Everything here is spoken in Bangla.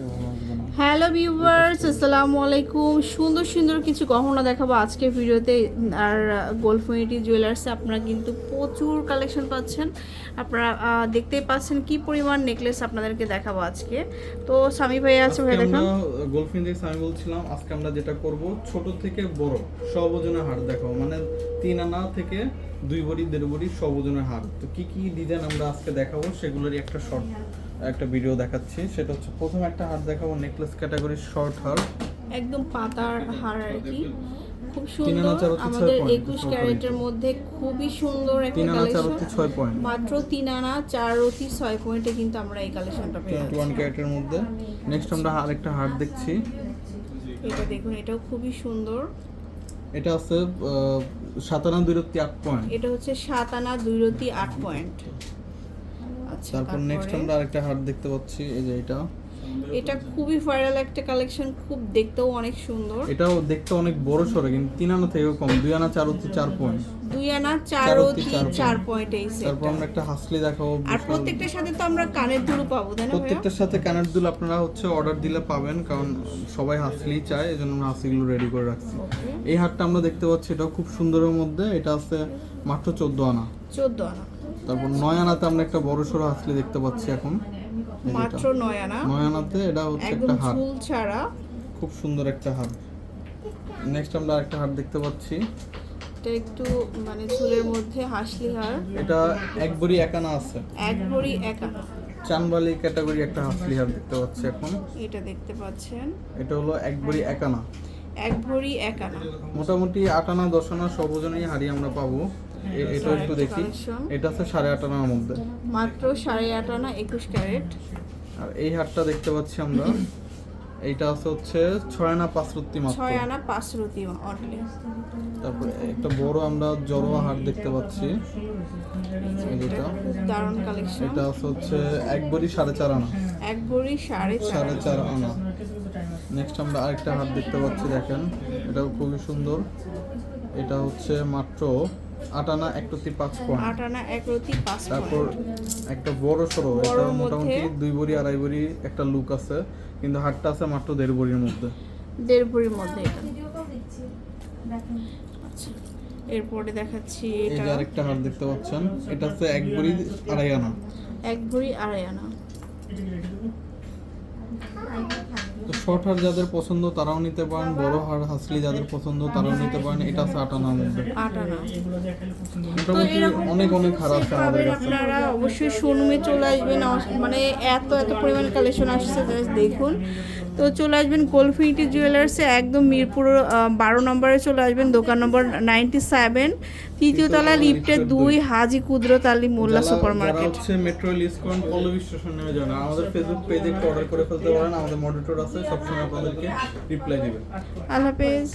Eu... হ্যালো ভিউয়ার্স আসসালামু আলাইকুম। সুন্দর সুন্দর কিছু গহনা দেখাবো আজকের ভিডিওতে। আর গোলফিনিটি জুয়েলার্সে আপনারা কিন্তু প্রচুর কালেকশন পাচ্ছেন। আপনারা দেখতেই পাচ্ছেন কি পরিমাণ নেকলেস আপনাদেরকে দেখাবো আজকে। তো স্বামী ভাই আছে ভাই আজকে দেখান। আমরা গোলফিন দেখে আমি বলছিলাম আজকে আমরা যেটা করব ছোট থেকে বড় সব ওজনের হার দেখাবো। মানে তিন আনা থেকে দুই ভরি দেড় ভরি সব ওজনের হার। তো কি কি ডিজাইন আমরা আজকে দেখাবো সেগুলোরই একটা শর্ট একটা ভিডিও দেখাচ্ছি। সেটা হচ্ছে প্রথম একটা হার দেখাবো নেকলেস ক্যাটাগরির শর্ট হার একদম পাতার হার আর কি। খুব সুন্দর আমাদের একুশ ক্যারেটের মধ্যে খুবই সুন্দর একটা কালেকশন মাত্র তিন আনা চার অতি ছয় পয়েন্টে কিন্তু আমরা এই কালেকশনটা পেয়ে ওয়ান ক্যারেটের মধ্যে। নেক্সট আমরা আরেকটা হার দেখছি। এটা দেখুন এটাও খুবই সুন্দর। এটা আছে সাতানা দুই রত্তি আট পয়েন্ট এটা হচ্ছে সাত আনা দুই রতি আট পয়েন্ট আচ্ছা তারপর নেক্সট আমরা আরেকটা হার দেখতে পাচ্ছি এই যে এটা। এটা খুবই ভাইরাল একটা কালেকশন খুব দেখতেও অনেক সুন্দর। এটাও দেখতে অনেক বড় সড়ো কিন্তু তিন আনা থেকেও কম দুই আনা চার হচ্ছে চার পয়েন্ট দুই আনা চার অতি অতি চার পয়েন্ট এই তারপর আমরা একটা হাসলি দেখাবো আর প্রত্যেকটার সাথে তো আমরা কানের দুল পাবো তাই না প্রত্যেকটার সাথে কানের দুল আপনারা হচ্ছে অর্ডার দিলে পাবেন কারণ সবাই হাসলি চায় এই জন্য আমরা হাসলিগুলো রেডি করে রাখছি। এই হারটা আমরা দেখতে পাচ্ছি এটাও খুব সুন্দরের মধ্যে এটা আছে মাত্র চোদ্দ আনা। চোদ্দ আনা। তারপর নয় আনাতে আমরা একটা বড় সড়ো হাসলি দেখতে পাচ্ছি এখন। মাত্র। নয় আনা নয় আনাতে এটা হচ্ছে একটা হার ঝুল ছাড়া। খুব সুন্দর একটা হার নেক্সট আমরা একটা হার দেখতে পাচ্ছি। এটা একটু মানে ঝুলের মধ্যে হাসলি হার। এটা এক বড়ি এক আনা আছে। এক ভরি এক আনা। চানবালি ক্যাটাগরি একটা হাসলি হার দেখতে পাচ্ছি এখন। এটা দেখতে পাচ্ছেন। এটা হলো এক বড়ি এক আনা। এক ভরি এক আনা। মোটামুটি আট আনা দশ আনা সব ওজনেই হাড়ি আমরা পাবো। এটা একটু দেখি। এটা আছে সাড়ে আট আনার মধ্যে। মাত্র সাড়ে আট আনা একুশ ক্যারেট। আর এই হারটা দেখতে পাচ্ছি আমরা। এইটা আছে হচ্ছে ছয় আনা পাঁচ রত্তি মাত্র। ছয় আনা পাঁচ রতি অনলি তারপরে একটা বড় আমরা জড়োয়া হার দেখতে পাচ্ছি। যেটা দারুণ কালেকশন এটা আছে হচ্ছে এক বড়ি সাড়ে চার আনা। এক ভরি সাড়ে সাড়ে চার আনা। নেক্সট আমরা আরেকটা হাত দেখতে পাচ্ছি দেখেন। এটাও খুবই সুন্দর। এটা হচ্ছে মাত্র আট আনা একটু পাঁচ পয়েন্ট। আট আনা এক রতি পাঁচ তারপর একটা বড় সড়ো এটা মোটামুটি দুই বড়ি আড়াই বড়ি একটা লুক আছে কিন্তু হাটটা আছে মাত্র দেড় বড়ির মধ্যে। দেড় ভরির মধ্যে এটা। আচ্ছা। এরপরে দেখাচ্ছি এটা যে আরেকটা হাট দেখতে পাচ্ছেন এটা হচ্ছে এক বড়ি আড়াই আনা। এক ভরি আড়াই আনা। তো শর্ট হার যাদের পছন্দ তারাও নিতে পারেন। বড় হার হাসলি যাদের পছন্দ তারাও নিতে পারেন। এটা আছে আট আনার মধ্যে মোটামুটি অনেক অনেক খারাপ আছে আমাদের কাছে। আপনারা অবশ্যই শোরুমে চলে আসবেন। মানে এত এত পরিমাণ কালেকশন আসছে just দেখুন। তো চলে আসবেন গোলফিনিটি জুয়েলার্সে একদম মিরপুর বারো নম্বরে চলে আসবেন দোকান নম্বর নাইনটি সেভেন তৃতীয় তলা লিফটে দুই Haji Kudrat Ali Molla super market. Metro Pallabi station নেমে যান আমাদের ফেসবুক পেজে একটু অর্ডার করে ফেলতে পারেন আমাদের মডারেটর আছে সবসময় আপনাদেরকে রিপ্লাই দিবে। আল্লাহ হাফেজ।